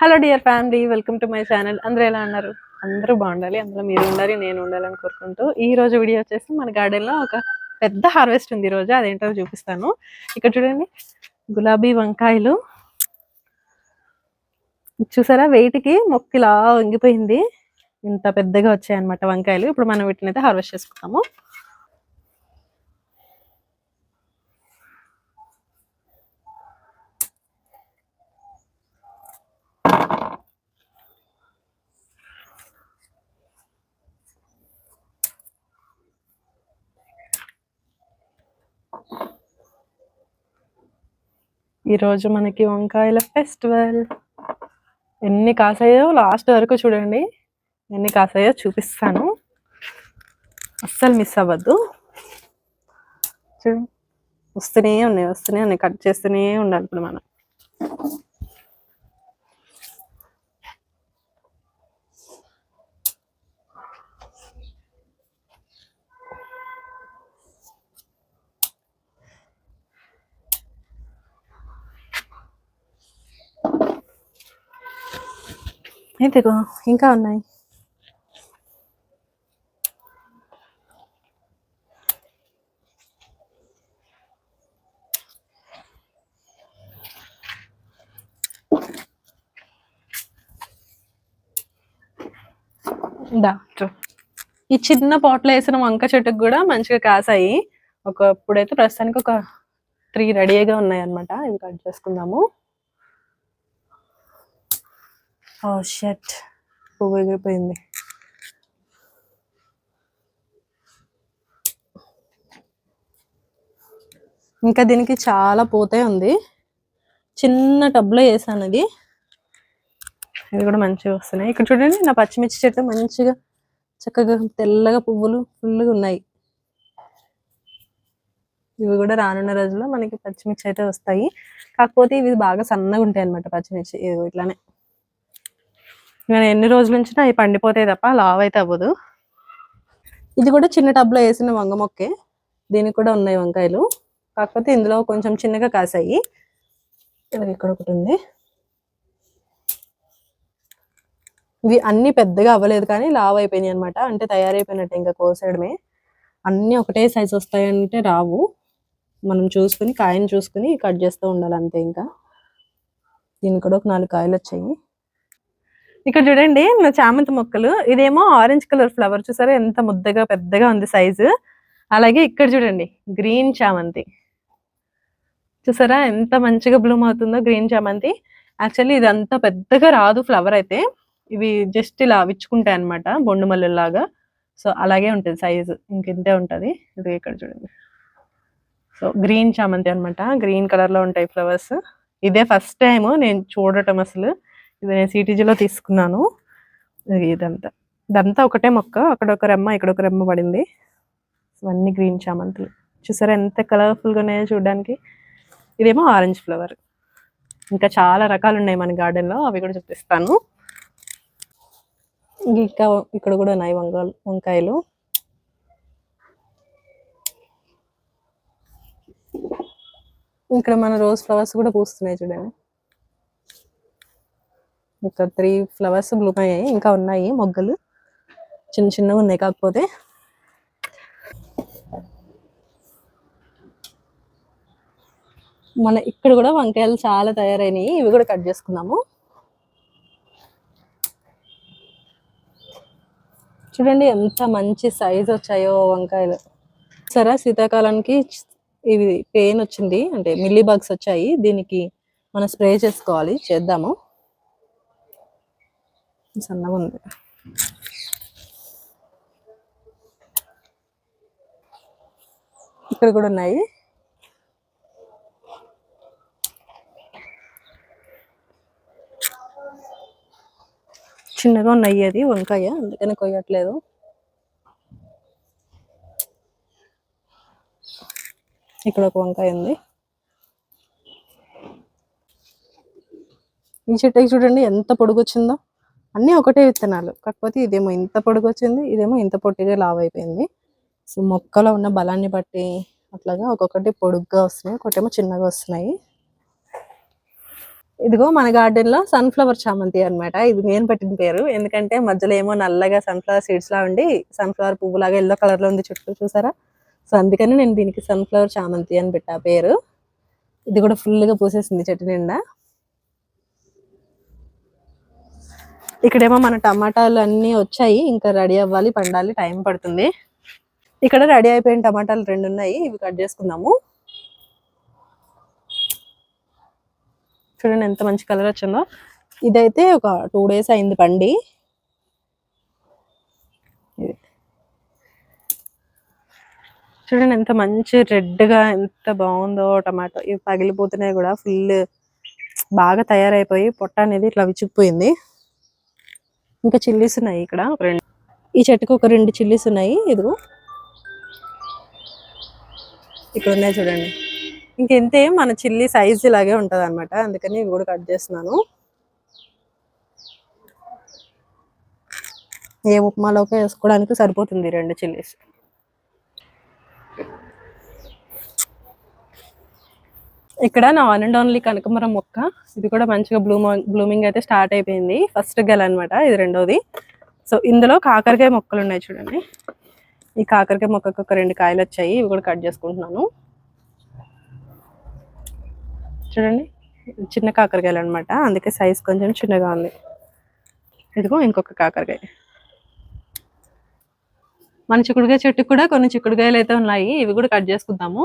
Hello dear family welcome to my channel. అందరూ ఎలా ఉన్నారు? అందరూ బాగుండాలి. అందులో మీరు ఉండాలి నేను ఉండాలని కోరుకుంటూ ఈ రోజు వీడియో వచ్చేసి మన గార్డెన్లో లో ఒక పెద్ద హార్వెస్ట్ ఉంది ఈ రోజు. అదేంటో చూపిస్తాను. ఇక్కడ చూడండి గులాబీ వంకాయలు. చూసారా? వెయిట్కి మొక్కిలా వంగిపోయింది ఇంత పెద్దగా వచ్చాయన్నమాట వంకాయలు. ఇప్పుడు మనం వీటిని అయితే హార్వెస్ట్ చేసుకుంటాము ఈరోజు మనకి వంకాయల ఫెస్టివల్. ఎన్ని కాసాయో లాస్ట్ వరకు చూడండి. ఎన్ని కాసాయో చూపిస్తాను. అస్సలు మిస్ అవ్వద్దు. చూ వస్తూనే ఉన్నాయి వస్తూనే ఉన్నాయి. కట్ చేస్తూనే ఉండాలి ఇప్పుడు మనం. ఇదిగో ఇంకా ఉన్నాయి. దా ఈ చిన్న పాట్లో వేసిన వంక చెట్టుకు కూడా మంచిగా కాసాయి. ఒక ఇప్పుడైతే ప్రస్తుతానికి ఒక త్రీ రెడీగా ఉన్నాయి అన్నమాట ఇవి కట్ చేసుకుందాము. ఓ షర్ట్ పువ్వు ఎగిరిపోయింది ఇంకా దీనికి చాలా పోతే ఉంది. చిన్న టబ్లో వేసాను ఇది. ఇది కూడా మంచిగా వస్తున్నాయి. ఇక్కడ చూడండి నా పచ్చిమిర్చి చెట్టు మంచిగా చక్కగా తెల్లగా పువ్వులు ఫుల్గా ఉన్నాయి. ఇవి కూడా రానున్న రోజుల్లో మనకి పచ్చిమిర్చి అయితే వస్తాయి. కాకపోతే ఇవి బాగా సన్నగా ఉంటాయి అన్నమాట పచ్చిమిర్చి ఇట్లానే. నేను ఎన్ని రోజుల నుంచి అవి పండిపోతాయి తప్ప లావ్ అయితే అవ్వదు. ఇది కూడా చిన్న టబ్లో వేసిన వంగ మొక్కే. దీనికి కూడా ఉన్నాయి వంకాయలు. కాకపోతే ఇందులో కొంచెం చిన్నగా కాసాయి. ఇదిగో ఇక్కడ ఒకటి ఉంది. ఇవి అన్నీ పెద్దగా అవ్వలేదు కానీ లావ్ అయిపోయినాయి అనమాట అంటే తయారైపోయినట్టు ఇంకా కోసేయడమే. అన్నీ ఒకటే సైజ్ వస్తాయంటే రావు. మనం చూసుకుని కాయని చూసుకుని కట్ చేస్తూ ఉండాలి అంతే ఇంకా. దీనికి కూడా ఒక నాలుగు కాయలు వచ్చాయి. ఇక్కడ చూడండి నా చామంతి మొక్కలు. ఇదేమో ఆరెంజ్ కలర్ ఫ్లవర్ చూసారా? ఎంత ముద్దగా పెద్దగా ఉంది సైజు అలాగే ఇక్కడ చూడండి గ్రీన్ చామంతి. చూసారా? ఎంత మంచిగా బ్లూమ్ అవుతుందో గ్రీన్ చామంతి. యాక్చువల్లీ ఇది అంత పెద్దగా రాదు ఫ్లవర్ అయితే. ఇవి జస్ట్ ఇలా విచ్చుకుంటాయి అనమాట బొండు మల్లెల్లాగా. సో అలాగే ఉంటుంది సైజు ఇంకింతే ఉంటుంది. ఇది ఇక్కడ చూడండి. సో గ్రీన్ చామంతి అన్నమాట. గ్రీన్ కలర్లో ఉంటాయి ఫ్లవర్స్ ఇదే ఫస్ట్ టైం నేను చూడటం అసలు. ఇది నేను సిటీజీలో తీసుకున్నాను. ఇదంతా. ఇదంతా ఒకటే మొక్క. అక్కడ ఒక రెమ్మ ఇక్కడ ఒక రెమ్మ పడింది ఇవన్నీ గ్రీన్ చామంతులు. చూసారా ఎంత కలర్ఫుల్గా ఉన్నాయో చూడడానికి. ఇదేమో ఆరెంజ్ ఫ్లవర్ ఇంకా చాలా రకాలు ఉన్నాయి మన గార్డెన్లో లో. అవి కూడా చూపిస్తాను. ఇంకా ఇక్కడ కూడా ఉన్నాయి వంకాయలు వంకాయలు. ఇక్కడ మన రోజ్ ఫ్లవర్స్ కూడా పూస్తున్నాయి చూడండి. ఒక త్రీ ఫ్లవర్స్ బ్లూమ్ అయ్యాయి ఇంకా ఉన్నాయి మొగ్గలు. చిన్న చిన్నగా ఉన్నాయి కాకపోతే. మన ఇక్కడ కూడా వంకాయలు చాలా తయారైనాయి ఇవి కూడా కట్ చేసుకుందాము. చూడండి ఎంత మంచి సైజ్ వచ్చాయో వంకాయలు. సరే శీతాకాలానికి ఇవి పెయిన్ వచ్చింది అంటే మిల్లీ బగ్స్ వచ్చాయి దీనికి మనం స్ప్రే చేసుకోవాలి చేద్దాము. సన్నగా ఉంది ఇక్కడ కూడా ఉన్నాయి. చిన్నగా ఉన్నాయి అది వంకాయ అందుకని కొయ్యట్లేదు. ఇక్కడ ఒక వంకాయ ఉంది. ఈ చెట్టుకి చూడండి ఎంత పొడుగు వచ్చిందో. అన్నీ ఒకటే విత్తనాలు. కాకపోతే ఇదేమో ఇంత పొడుగు వచ్చింది ఇదేమో ఇంత పొట్టిగా లావు అయిపోయింది సో మొక్కలో ఉన్న బలాన్ని బట్టి అట్లాగా ఒక్కొక్కటి పొడుగ్గా వస్తున్నాయి ఒకటేమో చిన్నగా వస్తున్నాయి. ఇదిగో మన గార్డెన్లో సన్ఫ్లవర్ చామంతి అన్నమాట. ఇది నేను పెట్టిన పేరు. ఎందుకంటే మధ్యలో ఏమో నల్లగా సన్ఫ్లవర్ సీడ్స్లా ఉండి సన్ఫ్లవర్ పువ్వు లాగా ఎల్లో కలర్లో ఉంది చుట్టూ చూసారా? సో అందుకని నేను దీనికి సన్ఫ్లవర్ చామంతి అని పెట్టా పేరు. ఇది కూడా ఫుల్గా పూసేసింది చెట్టు నిండా. ఇక్కడేమో మన టమాటాలు అన్నీ వచ్చాయి. ఇంకా రెడీ అవ్వాలి పండాలి టైం పడుతుంది. ఇక్కడ రెడీ అయిపోయిన టమాటాలు రెండు ఉన్నాయి ఇవి కట్ చేసుకుందాము. చూడండి ఎంత మంచి కలర్ వచ్చిందో. ఇదైతే ఒక టూ డేస్ అయింది పండి. ఇది. చూడండి ఎంత మంచి రెడ్గా ఎంత బాగుందో టమాటో. ఇవి పగిలిపోతున్నాయి కూడా ఫుల్ బాగా తయారైపోయి పొట్ట అనేది ఇట్లా విచ్చిపోయింది. ఇంకా చిల్లీస్ ఉన్నాయి ఇక్కడ. రెండు ఈ చెట్టుకు ఒక రెండు చిల్లీస్ ఉన్నాయి. ఇదిగో. ఇక్కడ ఉన్నాయి చూడండి. ఇంకెంతే మన చిల్లీ సైజ్ ఇలాగే ఉంటుంది అనమాట అందుకని ఇవి కూడా కట్ చేస్తున్నాను. ఏ ఉప్మాలోకి వేసుకోవడానికి సరిపోతుంది రెండు చిల్లీస్. ఇక్కడ నా వన్ అండ్ ఓన్లీ కనకమరం మొక్క. ఇది కూడా మంచిగా బ్లూమ్ బ్లూమింగ్ అయితే స్టార్ట్ అయిపోయింది. ఫస్ట్ గెల అనమాట ఇది రెండోది. సో ఇందులో కాకరకాయ మొక్కలు ఉన్నాయి చూడండి. ఈ కాకరకాయ మొక్కకు ఒక రెండు కాయలు వచ్చాయి. ఇవి కూడా కట్ చేసుకుంటున్నాను. చూడండి చిన్న కాకరకాయలు అనమాట అందుకే సైజ్ కొంచెం చిన్నగా ఉంది. ఇదిగో ఇంకొక కాకరకాయ. మన చిక్కుడుకాయ చెట్టుకు కూడా కొన్ని చిక్కుడుకాయలు అయితే ఉన్నాయి. ఇవి కూడా కట్ చేసుకుందాము.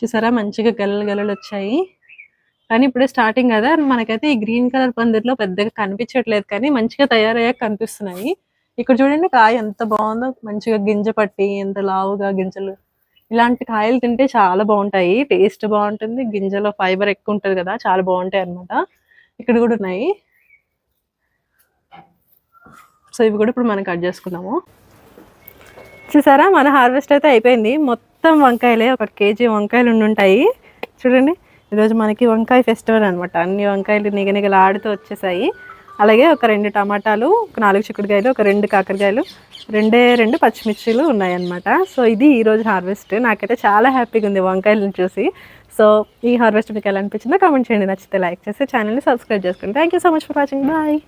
చూసారా? మంచిగా గెలలు గలలు వచ్చాయి. కానీ ఇప్పుడే స్టార్టింగ్ కదా మనకైతే ఈ గ్రీన్ కలర్ పందిర్లో పెద్దగా కనిపించట్లేదు కానీ మంచిగా తయారయ్యాక కనిపిస్తున్నాయి. ఇక్కడ చూడండి కాయ ఎంత బాగుందో మంచిగా గింజ పట్టి ఎంత లావుగా గింజలు. ఇలాంటి కాయలు తింటే చాలా బాగుంటాయి. టేస్ట్ బాగుంటుంది. గింజలో ఫైబర్ ఎక్కువ ఉంటుంది కదా చాలా బాగుంటాయి అన్నమాట. ఇక్కడ కూడా ఉన్నాయి. సో ఇవి కూడా ఇప్పుడు మనం కట్ చేసుకున్నాము చూసారా? మన హార్వెస్ట్ అయితే అయిపోయింది. మొత్తం మొత్తం వంకాయలే ఒక కేజీ వంకాయలు ఉండుంటాయి చూడండి ఈరోజు మనకి వంకాయ ఫెస్టివల్ అనమాట అన్ని వంకాయలు నిగనిగలు ఆడుతూ వచ్చేసాయి. అలాగే ఒక రెండు టమాటాలు ఒక నాలుగు చిక్కుడుకాయలు ఒక రెండు కాకరకాయలు రెండే రెండు పచ్చిమిర్చిలు ఉన్నాయన్నమాట. సో ఇది ఈరోజు హార్వెస్ట్. నాకైతే చాలా హ్యాపీగా ఉంది వంకాయలను చూసి. సో ఈ హార్వెస్ట్ మీకు ఎలా అనిపించిందో కామెంట్ చేయండి. నచ్చితే లైక్ చేసి ఛానల్ని సబ్స్క్రైబ్ చేసుకోండి thank you so much for watching bye